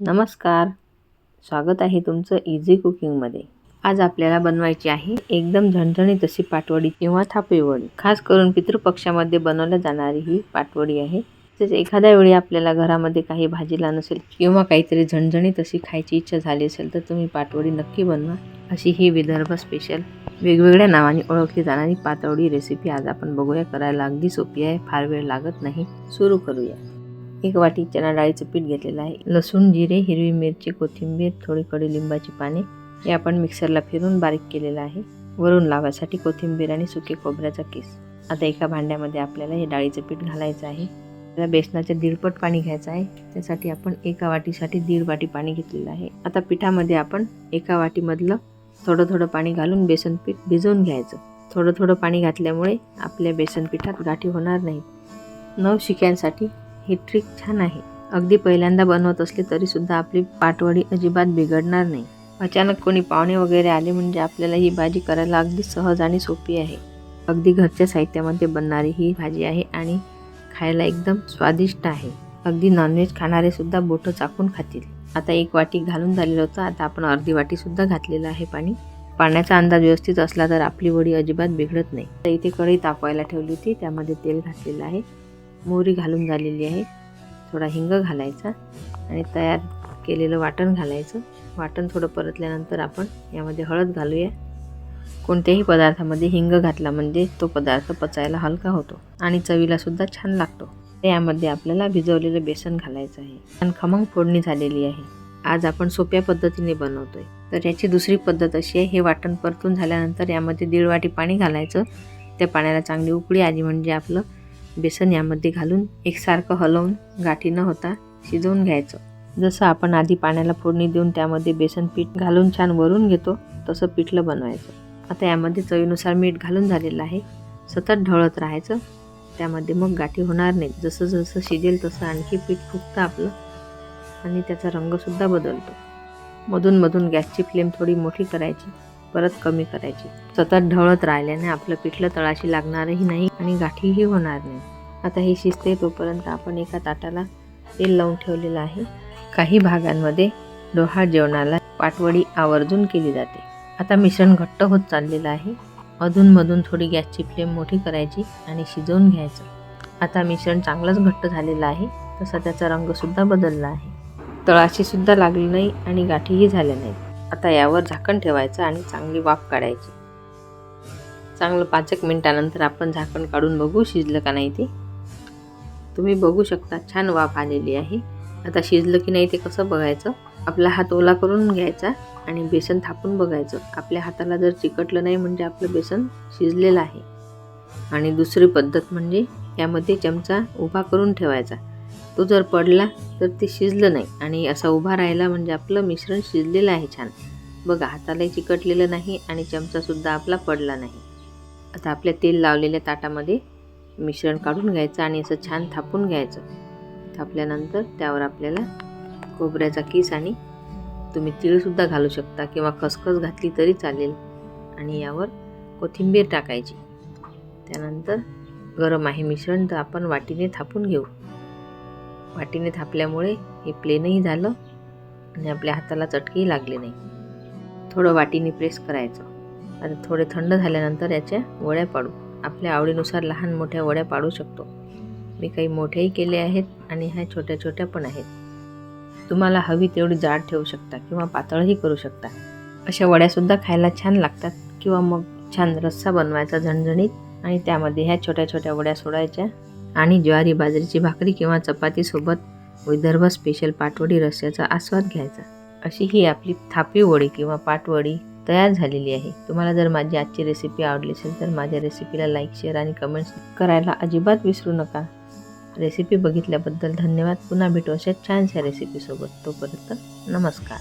नमस्कार. स्वागत आहे तुमचं इझी कुकिंगमध्ये आज आपल्याला बनवायची आहे एकदम झणझणीत अशी पाटवडी किंवा थापीवडी. खास करून पितृपक्षामध्ये बनवल्या जाणारी ही पाटवडी आहे. तसेच एखाद्या वेळी आपल्याला घरामध्ये काही भाजीला नसेल किंवा काहीतरी झणझणीत अशी खायची इच्छा झाली असेल तर तुम्ही पाटवडी नक्की बनवा. अशी ही विदर्भ स्पेशल वेगवेगळ्या नावाने ओळखली जाणारी पातवडी रेसिपी आज आपण बघूया. करायला अगदी सोपी आहे फार वेळ लागत नाही. सुरू करूया. एक वाटी चणा डाळीचं पीठ घेतलेलं आहे. लसूण जिरे हिरवी मिरची कोथिंबीर थोडी कडुलिंबाची पाने हे आपण मिक्सरला फिरून बारीक केलेलं आहे. वरून लावायसाठी कोथिंबीर आणि सुके खोबऱ्याचा किस. आता एका भांड्यामध्ये आपल्याला हे डाळीचं पीठ घालायचं आहे. त्याला बेसनाचे दीडपट पाणी घ्यायचं आहे. त्यासाठी आपण एका वाटीसाठी दीड वाटी पाणी घेतलेलं आहे. आता पिठामध्ये आपण एका वाटीमधलं थोडं थोडं पाणी घालून बेसन पीठ भिजवून घ्यायचं. थोडं थोडं पाणी घातल्यामुळे आपल्या बेसन पिठात गाठी होणार नाही. नवशिक्यांसाठी ही ट्रिक छान आहे. अगदी पहिल्यांदा बनवत असली तरीसुद्धा आपली पाटवडी अजिबात बिघडणार नाही. अचानक कोणी पाहुणे वगैरे आले म्हणजे आपल्याला ही भाजी करायला अगदी सहज आणि सोपी आहे. अगदी घरच्या साहित्यामध्ये बनणारी ही भाजी आहे आणि खायला एकदम स्वादिष्ट आहे. अगदी नॉनव्हेज खाणारे सुद्धा बोटं चाकून खातील. आता एक वाटी घालून झालेलं होतं. आता आपण अर्धी वाटी सुद्धा घातलेलं आहे पाणी. पाण्याचा अंदाज व्यवस्थित असला तर आपली वडी अजिबात बिघडत नाही. तर इथे कढई तापवायला ठेवली होती. त्यामध्ये तेल घातलेलं आहे. मोहरी घालून झालेली आहे. थोडा हिंग घालायचा आणि तयार केलेलं वाटण घालायचं. वाटण थोडं परतल्यानंतर आपण यामध्ये हळद घालूया. कोणत्याही पदार्थामध्ये हिंग घातला म्हणजे तो पदार्थ पचायला हलका होतो आणि चवीला सुद्धा छान लागतो. यामध्ये आपल्याला भिजवलेलं बेसन घालायचं आहे. आणि खमंग फोडणी झालेली आहे. आज आपण सोप्या पद्धतीने बनवतोय. तर याची दुसरी पद्धत अशी आहे. हे वाटण परतून झाल्यानंतर यामध्ये दीड वाटी पाणी घालायचं. त्या पाण्याला चांगली उकळी आली म्हणजे आपलं बेसन यामध्ये घालून एकसारखं हलवून गाठी न होता शिजवून घ्यायचं. जसं आपण आधी पाण्याला फोडणी देऊन त्यामध्ये बेसन पीठ घालून छान वरून घेतो तसं पिठलं बनवायचं. आता यामध्ये चवीनुसार मीठ घालून झालेलं आहे. सतत ढवळत राहायचं. त्यामध्ये मग गाठी होणार नाहीत जसं जसं शिजेल तसं आणखी पीठ फुगतं आपलं आणि त्याचा रंगसुद्धा बदलतो. मधून मधून गॅसची फ्लेम थोडी मोठी करायची. परत कमी करायची. सतत ढवळत राहिल्याने आपलं पिठलं तळाशी लागणारही नाही आणि गाठीही होणार नाही. आता हे शिजते तोपर्यंत आपण एका ताटाला तेल लावून ठेवलेलं आहे. काही भागांमध्ये डोहा जेवणाला पाटवडी आवर्जून केली जाते. आता मिश्रण घट्ट होत चाललेलं आहे. अधूनमधून थोडी गॅसची फ्लेम मोठी करायची आणि शिजवून घ्यायचं. आता मिश्रण चांगलंच घट्ट झालेलं आहे. तसा त्याचा रंगसुद्धा बदलला आहे. तळाशीसुद्धा लागली नाही आणि गाठीही झाल्या नाहीत. आता यावर झाकण ठेवायचं आणि चांगली वाफ काढायची. चांगलं पाच एक मिनटानंतर आपण झाकण काढून बघू शिजलं का नाही ते. तुम्ही बघू शकता छान वाफ आलेली आहे. आता शिजलं की नाही ते कसं बघायचं? आपला हात ओला करून घ्यायचा आणि बेसन थापून बघायचं. आपल्या हाताला जर चिकटलं नाही म्हणजे आपलं बेसन शिजलेलं आहे. आणि दुसरी पद्धत म्हणजे यामध्ये चमचा उभा करून ठेवायचा. तो जर पडला तर ते शिजलं नाही. आणि असा उभा राहिला म्हणजे आपलं मिश्रण शिजलेलं आहे छान. बघा हातालाही चिकटलेलं नाही आणि चमचासुद्धा आपला पडला नाही. आता आपल्या तेल लावलेल्या ताटामध्ये मिश्रण काढून घ्यायचं आणि असं छान थापून घ्यायचं. थापल्यानंतर त्यावर आपल्याला खोबऱ्याचा किस आणि तुम्ही तिळसुद्धा घालू शकता किंवा खसखस घातली तरी चालेल. आणि यावर कोथिंबीर टाकायची. त्यानंतर गरम आहे मिश्रण तर आपण वाटीने थापून घेऊ. वाटीने थापल्यामुळे हे प्लेनही झालं आणि आपल्या हाताला चटकेही लागले नाही. थोडं वाटीने प्रेस करायचं. आता थोडे थंड झाल्यानंतर याच्या वड्या पाडू. आपल्या आवडीनुसार लहान मोठ्या वड्या पाडू शकतो. मी काही मोठ्याही केले आहेत आणि ह्या छोट्या छोट्या पण आहेत. तुम्हाला हवी तेवढी जाड ठेवू शकता किंवा पातळही करू शकता. अशा वड्यासुद्धा खायला छान लागतात किंवा मग छान रस्सा बनवायचा झणझणीत आणि त्यामध्ये ह्या छोट्या छोट्या वड्या सोडायच्या आणि ज्वारी बाजरीची भाकरी किंवा चपातीसोबत विदर्भ स्पेशल पाटवडी रस्स्याचा आस्वाद घ्यायचा. अशी ही आपली थापी वडी किंवा पाटवडी तयार झालेली आहे. तुम्हाला जर माझी आजची रेसिपी आवडली असेल तर माझ्या रेसिपीला लाईक शेअर आणि कमेंट्स करायला अजिबात विसरू नका. रेसिपी बघितल्याबद्दल धन्यवाद. पुन्हा भेटू अशा छानशा रेसिपीसोबत तोपर्यंत नमस्कार.